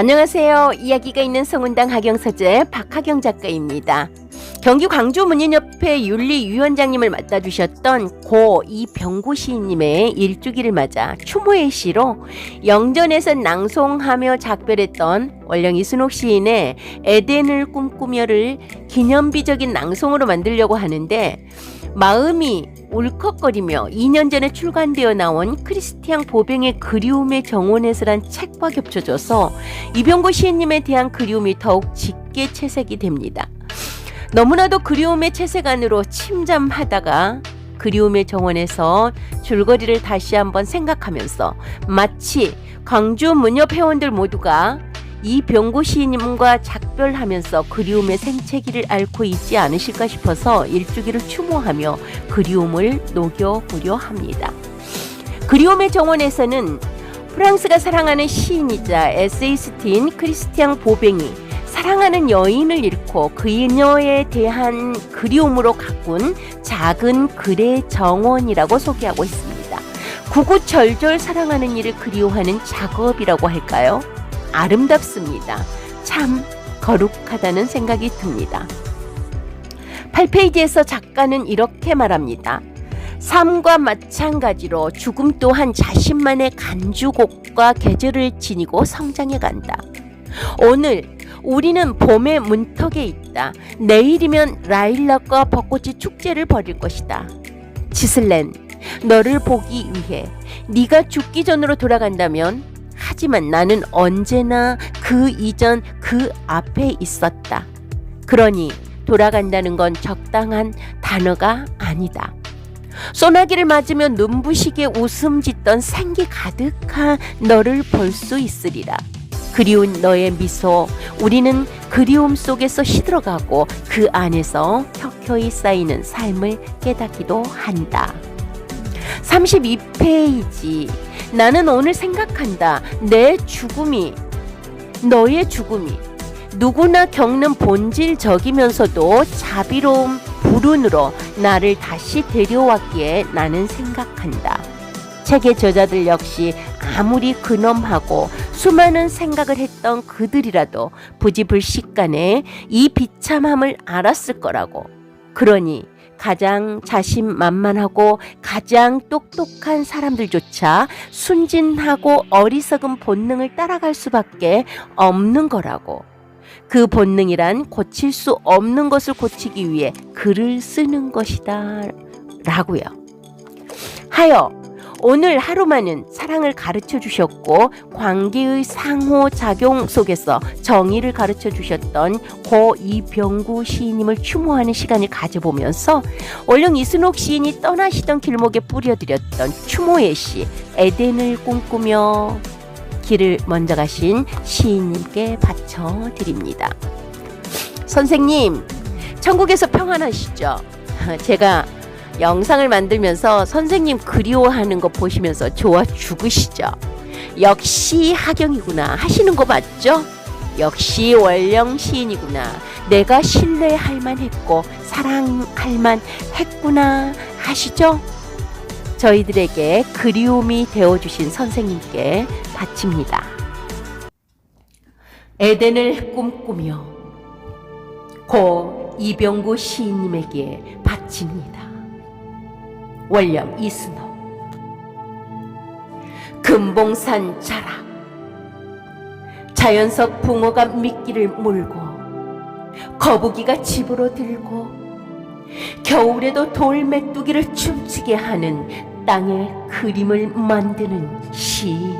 안녕하세요. 이야기가 있는 성운당 하경서재 박하경 작가입니다. 경기 광주 문인협회 윤리위원장님을 맡아주셨던 고 이병구 시인님의 일주기를 맞아 추모의 시로 영전에서 낭송하며 작별했던 원령 이순옥 시인의 에덴을 꿈꾸며를 기념비적인 낭송으로 만들려고 하는데 마음이 울컥거리며 2년 전에 출간되어 나온 크리스티앙 보병의 그리움의 정원에서란 책과 겹쳐져서 이병구 시인님에 대한 그리움이 더욱 짙게 채색이 됩니다. 너무나도 그리움의 채색 안으로 침잠하다가 그리움의 정원에서 줄거리를 다시 한번 생각하면서 마치 광주 문협 회원들 모두가 이병구 시인님과 작별하면서 그리움의 생채기를 앓고 있지 않으실까 싶어서 일주기를 추모하며 그리움을 녹여보려 합니다. 그리움의 정원에서는 프랑스가 사랑하는 시인이자 에세이스트인 크리스티앙 보뱅이 사랑하는 여인을 잃고 그녀에 대한 그리움으로 가꾼 작은 글의 정원이라고 소개하고 있습니다. 구구절절 사랑하는 일을 그리워하는 작업이라고 할까요? 아름답습니다. 참 거룩하다는 생각이 듭니다. 8페이지에서 작가는 이렇게 말합니다. 삶과 마찬가지로 죽음 또한 자신만의 간주곡과 계절을 지니고 성장해 간다. 오늘 우리는 봄의 문턱에 있다. 내일이면 라일락과 벚꽃이 축제를 벌일 것이다. 지슬렌, 너를 보기 위해 네가 죽기 전으로 돌아간다면 하지만 나는 언제나 그 이전 그 앞에 있었다. 그러니 돌아간다는 건 적당한 단어가 아니다. 소나기를 맞으며 눈부시게 웃음 짓던 생기 가득한 너를 볼 수 있으리라. 그리운 너의 미소, 우리는 그리움 속에서 시들어가고 그 안에서 켜켜이 쌓이는 삶을 깨닫기도 한다. 32페이지. 나는 오늘 생각한다. 내 죽음이, 너의 죽음이 누구나 겪는 본질적이면서도 자비로운 불운으로 나를 다시 데려왔기에 나는 생각한다. 책의 저자들 역시 아무리 근엄하고 수많은 생각을 했던 그들이라도 부지불식간에 이 비참함을 알았을 거라고. 그러니 가장 자신만만하고 가장 똑똑한 사람들조차 순진하고 어리석은 본능을 따라갈 수밖에 없는 거라고. 그 본능이란 고칠 수 없는 것을 고치기 위해 글을 쓰는 것이다. 라고요. 하여 오늘 하루만은 사랑을 가르쳐 주셨고 관계의 상호작용 속에서 정의를 가르쳐 주셨던 고 이병구 시인님을 추모하는 시간을 가져보면서 원령 이순옥 시인이 떠나시던 길목에 뿌려드렸던 추모의 시 에덴을 꿈꾸며 길을 먼저 가신 시인님께 바쳐드립니다. 선생님, 천국에서 평안하시죠? 제가 영상을 만들면서 선생님 그리워하는 거 보시면서 좋아 죽으시죠? 역시 하경이구나 하시는 거 맞죠? 역시 원령 시인이구나. 내가 신뢰할 만했고 사랑할 만했구나 하시죠? 저희들에게 그리움이 되어주신 선생님께 바칩니다. 에덴을 꿈꾸며 고 이병구 시인님에게 바칩니다. 원령 이순호. 금봉산 자락. 자연석 붕어가 미끼를 물고 거북이가 집으로 들고 겨울에도 돌메뚜기를 춤추게 하는 땅의 그림을 만드는 시.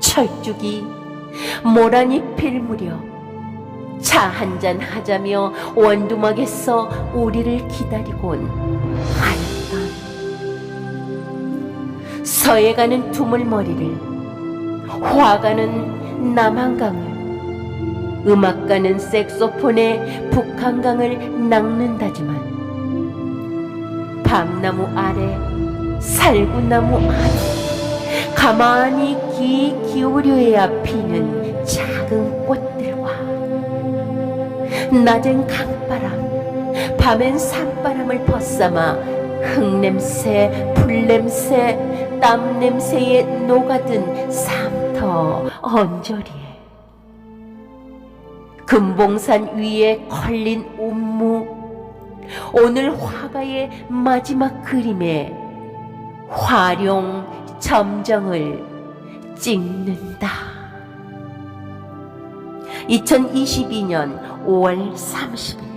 철쭉이 모란잎을 무려 차 한 잔 하자며 원두막에서 우리를 기다리고 온 하얀 서해 가는 두물머리를 화 가는 남한강을 음악 가는 색소폰에 북한강을 낚는다지만 밤나무 아래 살구나무 아래 가만히 귀 기울여야 피는 작은 꽃들과 낮엔 강바람 밤엔 산바람을 벗삼아 흙냄새, 풀냄새, 땀냄새에 녹아든 삼터 언저리에 금봉산 위에 걸린 운무 오늘 화가의 마지막 그림에 화룡 점정을 찍는다. 2022년 5월 30일